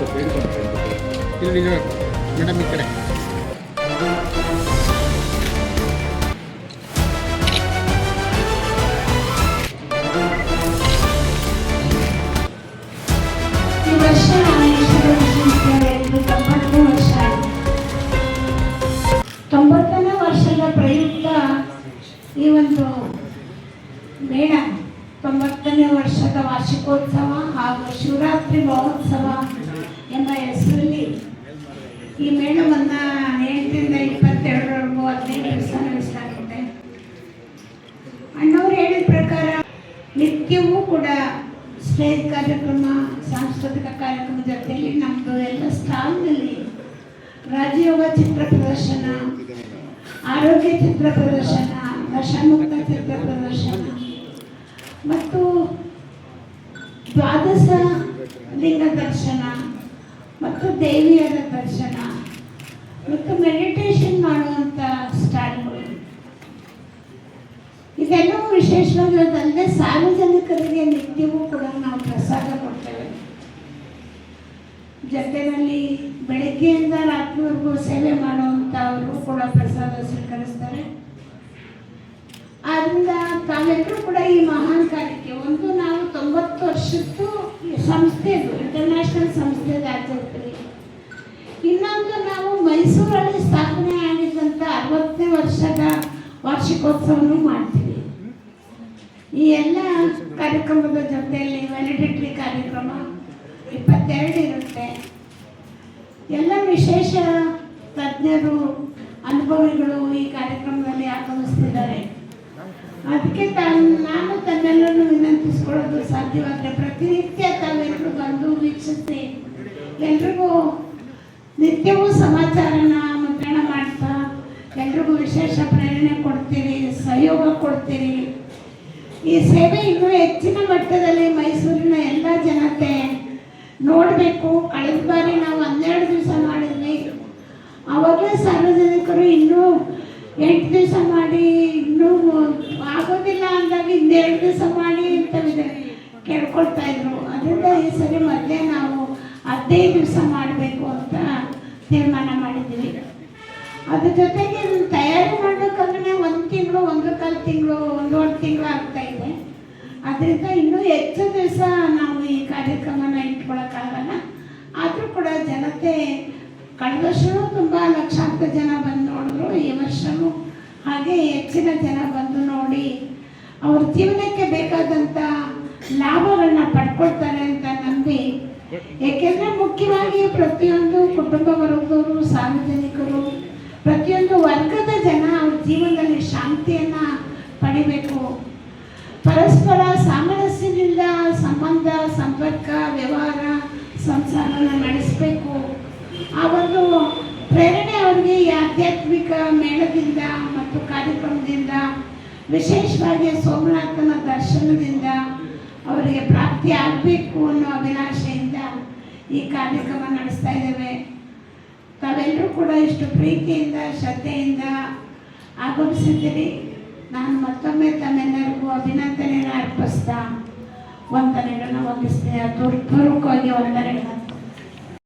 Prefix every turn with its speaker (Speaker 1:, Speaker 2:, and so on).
Speaker 1: ಸ್ವಲ್ಪ
Speaker 2: ತೊಂಬತ್ತನೇ ವರ್ಷದ ಪ್ರಯುಕ್ತ ಈ ಒಂದು ಮೇಳ ತೊಂಬತ್ತನೇ ವರ್ಷದ ವಾರ್ಷಿಕೋತ್ಸವ ಹಾಗೂ ಶಿವರಾತ್ರಿ ಮಹೋತ್ಸವ ಪ್ರಕಾರ ನಿತ್ಯವೂ ಕೂಡ ಸ್ಟೇಜ್ ಕಾರ್ಯಕ್ರಮ, ಸಾಂಸ್ಕೃತಿಕ ಕಾರ್ಯಕ್ರಮ ಜೊತೆಯಲ್ಲಿ ನಮ್ಮದು ಎಲ್ಲ ಸ್ಥಾನದಲ್ಲಿ ರಾಜಯೋಗ ಚಿತ್ರ ಪ್ರದರ್ಶನ, ಆರೋಗ್ಯ ಚಿತ್ರ ಪ್ರದರ್ಶನ ನಶಾಮುಕ್ತ ಚಿತ್ರ ಪ್ರದರ್ಶನ. ಮತ್ತು ದ್ವಾದಶ ಲಿಂಗ ದರ್ಶನ ಮತ್ತು ದೇವಿಯರ ದರ್ಶನ. ಮತ್ತು ಮೆಡಿಟೇಷನ್ ಇದೆಲ್ಲವೂ ವಿಶೇಷವಾಗಿರೋದಲ್ಲದೆ ಸಾರ್ವಜನಿಕರಿಗೆ ನಿತ್ಯವೂ ಕೂಡ ನಾವು ಪ್ರಸಾದ ಕೊಡ್ತೇವೆ. ಜೊತೆಯಲ್ಲಿ ಬೆಳಗ್ಗೆಯಿಂದ ರಾತ್ರಿವರೆಗೂ ಸೇವೆ ಮಾಡುವಂಥವರು ಕೂಡ ಪ್ರಸಾದ ಸ್ವೀಕರಿಸ್ತಾರೆ. ಆದ್ದರಿಂದ ತಾವೆಲ್ಲರೂ ಕೂಡ ಈ ಮಹಾನ್ ಕಾರ್ಯಕ್ಕೆ ಒಂದು ನಾವು ತೊಂಬತ್ತು ವರ್ಷದ್ದು ಸಂಸ್ಥೆ ಸಂಸ್ಥೆದು ಇಂಟರ್ನ್ಯಾಷನಲ್ ಸಂಸ್ಥೆದು ಆಚರಿಸ್ತೀವಿ ಇನ್ನೊಂದು ನಾವು ಮೈಸೂರಲ್ಲಿ ಸ್ಥಾಪನೆ ಆಗಿದ್ದಂಥ ಅರವತ್ತನೇ ವರ್ಷದ ವಾರ್ಷಿಕೋತ್ಸವವನ್ನು ಮಾಡ್ತೀವಿ. ಈ ಎಲ್ಲ ಕಾರ್ಯಕ್ರಮದ ಜೊತೆಯಲ್ಲಿ ವ್ಯಾಲಿಡಿಟ್ರಿ ಕಾರ್ಯಕ್ರಮ ಇಪ್ಪತ್ತೆರಡು ಇರುತ್ತೆ. ಎಲ್ಲ ವಿಶೇಷ ತಜ್ಞರು, ಅನುಭವಿಗಳು ಈ ಕಾರ್ಯಕ್ರಮದಲ್ಲಿ ಆಗಮಿಸ್ತಿದ್ದಾರೆ. ಅದಕ್ಕೆ ತಾನು, ನಾನು ತನ್ನೆಲ್ಲರೂ ವಿನಂತಿಸ್ಕೊಳ್ಳೋದು ಸಾಧ್ಯವಾದರೆ ಪ್ರತಿನಿತ್ಯ ತಾವೆಲ್ಲರೂ ಬಂದು ವೀಕ್ಷಿಸಿ ಎಲ್ರಿಗೂ ನಿತ್ಯವೂ ಸಮಾಚಾರನ ಮುದ್ರಣ ಮಾಡ್ತಾ ಎಲ್ರಿಗೂ ವಿಶೇಷ ಪ್ರೇರಣೆ ಕೊಡ್ತೀರಿ, ಸಹಯೋಗ ಕೊಡ್ತೀರಿ. ಈ ಸೇವೆ ಇನ್ನೂ ಹೆಚ್ಚಿನ ಮಟ್ಟದಲ್ಲಿ ಮೈಸೂರಿನ ಎಲ್ಲ ಜನತೆ ನೋಡಬೇಕು. ಕಳೆದ ಬಾರಿ ನಾವು ಹನ್ನೆರಡು ದಿವಸ ಮಾಡಿದ್ವಿ. ಅವಾಗಲೇ ಸಾರ್ವಜನಿಕರು ಇನ್ನೂ ಎಂಟು ದಿವಸ ಮಾಡಿ, ಇನ್ನೂ ಆಗೋದಿಲ್ಲ ಅಂದಾಗ ಇನ್ನೆರಡು ದಿವಸ ಮಾಡಿ ಅಂತ ಕೇಳ್ಕೊಳ್ತಾ ಇದ್ರು. ಅದರಿಂದ ಈ ಸರಿ ಮೊದಲೇ ನಾವು ಹದಿನೈದು ದಿವಸ ಮಾಡಬೇಕು ಅಂತ ತೀರ್ಮಾನ ಮಾಡಿದ್ವಿ. ಅದ್ರ ಜೊತೆಗೆ ತಯಾರಿ ಮಾಡಬೇಕಂದ್ರೆ ಒಂದು ತಿಂಗಳು, ಒಂದು ಕಾಲು ತಿಂಗಳು, ಒಂದೂವರೆ ತಿಂಗಳು ಆಗ್ತಾ ಅದರಿಂದ ಇನ್ನೂ ಹೆಚ್ಚು ದಿವಸ ನಾವು ಈ ಕಾರ್ಯಕ್ರಮನ ಇಟ್ಕೊಳಕ್ಕಾಗಲ್ಲ. ಆದರೂ ಕೂಡ ಜನತೆ ಕಳೆದ ವರ್ಷವೂ ತುಂಬ ಲಕ್ಷಾಂತರ ಜನ ಬಂದು ನೋಡಿದ್ರು. ಈ ವರ್ಷವೂ ಹಾಗೆ ಹೆಚ್ಚಿನ ಜನ ಬಂದು ನೋಡಿ ಅವ್ರ ಜೀವನಕ್ಕೆ ಬೇಕಾದಂಥ ಲಾಭಗಳನ್ನ ಪಡ್ಕೊಳ್ತಾರೆ ಅಂತ ನಂಬಿ. ಏಕೆಂದರೆ ಮುಖ್ಯವಾಗಿ ಪ್ರತಿಯೊಂದು ಕುಟುಂಬ ವರ್ಗದವರು, ಸಾರ್ವಜನಿಕರು, ಪ್ರತಿಯೊಂದು ವರ್ಗದ ಜನ ಅವ್ರ ಜೀವನದಲ್ಲಿ ಶಾಂತಿಯನ್ನು ಪಡಿಬೇಕು. ಪರಸ್ಪರ ಸಾಮರಸ್ಯದಿಂದ ಸಂಬಂಧ, ಸಂಪರ್ಕ, ವ್ಯವಹಾರ, ಸಂಸಾರನ ನಡೆಸಬೇಕು. ಆ ಒಂದು ಪ್ರೇರಣೆ ಅವರಿಗೆ ಈ ಆಧ್ಯಾತ್ಮಿಕ ಮೇಳದಿಂದ ಮತ್ತು ಕಾರ್ಯಕ್ರಮದಿಂದ, ವಿಶೇಷವಾಗಿ ಸೋಮನಾಥನ ದರ್ಶನದಿಂದ ಅವರಿಗೆ ಪ್ರಾಪ್ತಿ ಆಗಬೇಕು ಅನ್ನೋ ಅಭಿಲಾಷೆಯಿಂದ ಈ ಕಾರ್ಯಕ್ರಮ ನಡೆಸ್ತಾ ಇದ್ದೇವೆ. ತಾವೆಲ್ಲರೂ ಕೂಡ ಇಷ್ಟು ಪ್ರೀತಿಯಿಂದ, ಶ್ರದ್ಧೆಯಿಂದ ಆಗಮಿಸಿದ್ದೀರಿ. ನಾನು ಮತ್ತೊಮ್ಮೆ ತಮ್ಮೆಲ್ಲರಿಗೂ ಅಭಿನಂದನೆಯನ್ನು ಅರ್ಪಿಸ್ತಾ ವಂದನೆಗಳನ್ನ ವಂದಿಸ್ತೀನಿ ಹೃತ್ಪೂರ್ವಕವಾಗಿ ವಂದನೆಗಳನ್ನ